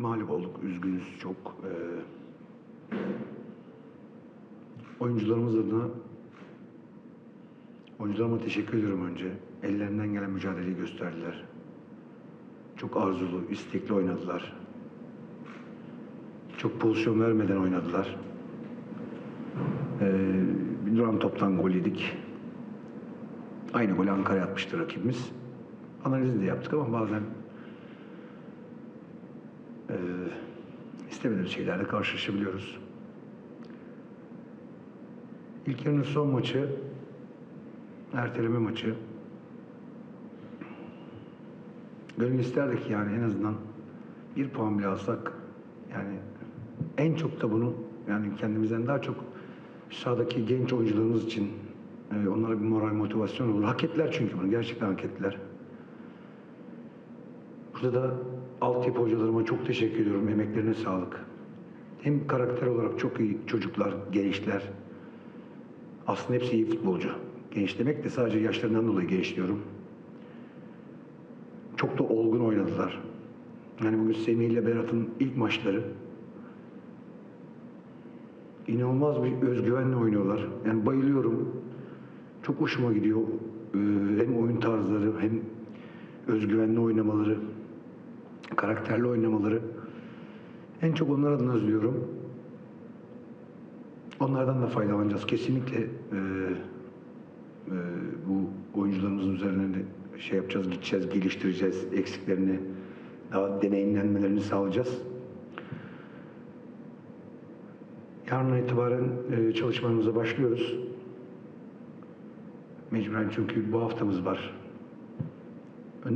mağlup olduk. Üzgünüz çok. Ee, oyuncularımız adına oyuncularıma teşekkür ediyorum önce. Ellerinden gelen mücadeleyi gösterdiler. Çok arzulu, istekli oynadılar. Çok pozisyon vermeden oynadılar. Ee, bir duran toptan gol yedik. Aynı golü Ankara atmıştı rakibimiz. Analizi de yaptık ama bazen e, istemediğimiz şeylerle karşılaşabiliyoruz. İlk yarının son maçı, erteleme maçı. Gönül isterdik yani en azından bir puan bile alsak yani en çok da bunu yani kendimizden daha çok sahadaki genç oyuncularımız için e, onlara bir moral motivasyon olur. Hak ettiler çünkü bunu. Gerçekten hak ettiler. Burada da altyapı hocalarıma çok teşekkür ediyorum. Emeklerine sağlık. Hem karakter olarak çok iyi çocuklar, gençler. Aslında hepsi iyi futbolcu. Genç demek de sadece yaşlarından dolayı genç diyorum. Çok da olgun oynadılar. Yani bugün Semih ile Berat'ın ilk maçları inanılmaz bir özgüvenle oynuyorlar. Yani bayılıyorum. Çok hoşuma gidiyor. Ee, hem oyun tarzları hem özgüvenli oynamaları, karakterli oynamaları. En çok onlar adına özlüyorum. Onlardan da faydalanacağız. Kesinlikle e, e, bu oyuncularımızın üzerine de şey yapacağız, gideceğiz, geliştireceğiz. Eksiklerini, daha deneyimlenmelerini sağlayacağız. Yarından itibaren e, çalışmalarımıza başlıyoruz. Mecburen çünkü bu haftamız var. E,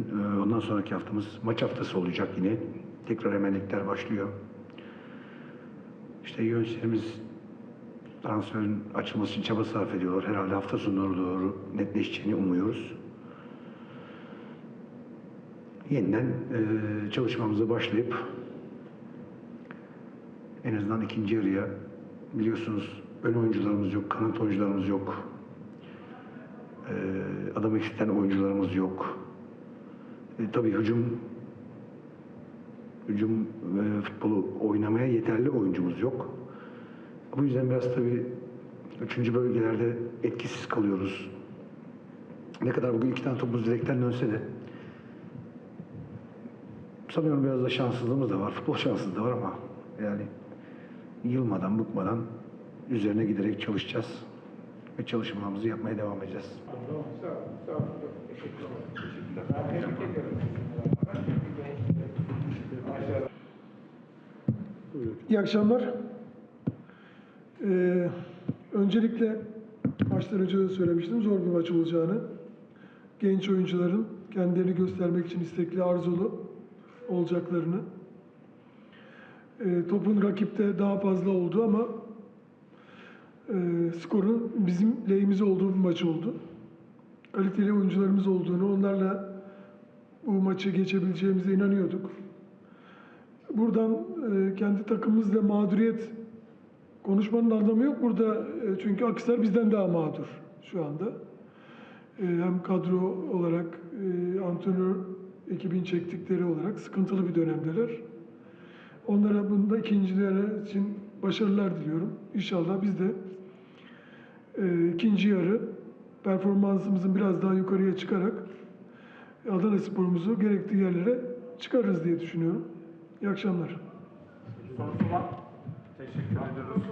Ondan sonraki haftamız maç haftası olacak yine. Tekrar emenlikler başlıyor. İşte yöneticilerimiz transferin açılması için çaba sarf ediyorlar. Herhalde hafta sonları doğru netleşeceğini umuyoruz. Yeniden e, çalışmamıza başlayıp en azından ikinci yarıya biliyorsunuz ön oyuncularımız yok, kanat oyuncularımız yok. Ee, adam eksilten oyuncularımız yok. E, tabii hücum hücum ve futbolu oynamaya yeterli oyuncumuz yok. Bu yüzden biraz tabii üçüncü bölgelerde etkisiz kalıyoruz. Ne kadar bugün iki tane topumuz direkten dönse de sanıyorum biraz da şanssızlığımız da var. Futbol şanssızlığı da var ama yani yılmadan, bıkmadan üzerine giderek çalışacağız. Ve çalışmalarımızı yapmaya devam edeceğiz. Sağ olun, sağ olun. İyi akşamlar. Ee, öncelikle maçtan önce de söylemiştim zor bir maç olacağını. Genç oyuncuların kendilerini göstermek için istekli, arzulu olacaklarını. Ee, topun rakipte daha fazla oldu ama e, skorun bizim lehimize olduğu bir maç oldu. Kaliteli oyuncularımız olduğunu, onlarla bu maçı geçebileceğimize inanıyorduk. Buradan e, kendi takımımızla mağduriyet konuşmanın anlamı yok burada. E, çünkü Akhisar bizden daha mağdur şu anda. E, hem kadro olarak, e, antrenör ekibin çektikleri olarak sıkıntılı bir dönemdeler. Onlara bunda ikincilere için başarılar diliyorum. İnşallah biz de ikinci yarı performansımızın biraz daha yukarıya çıkarak Adana sporumuzu gerektiği yerlere çıkarırız diye düşünüyorum. İyi akşamlar. Sorusu. Teşekkür ediyoruz.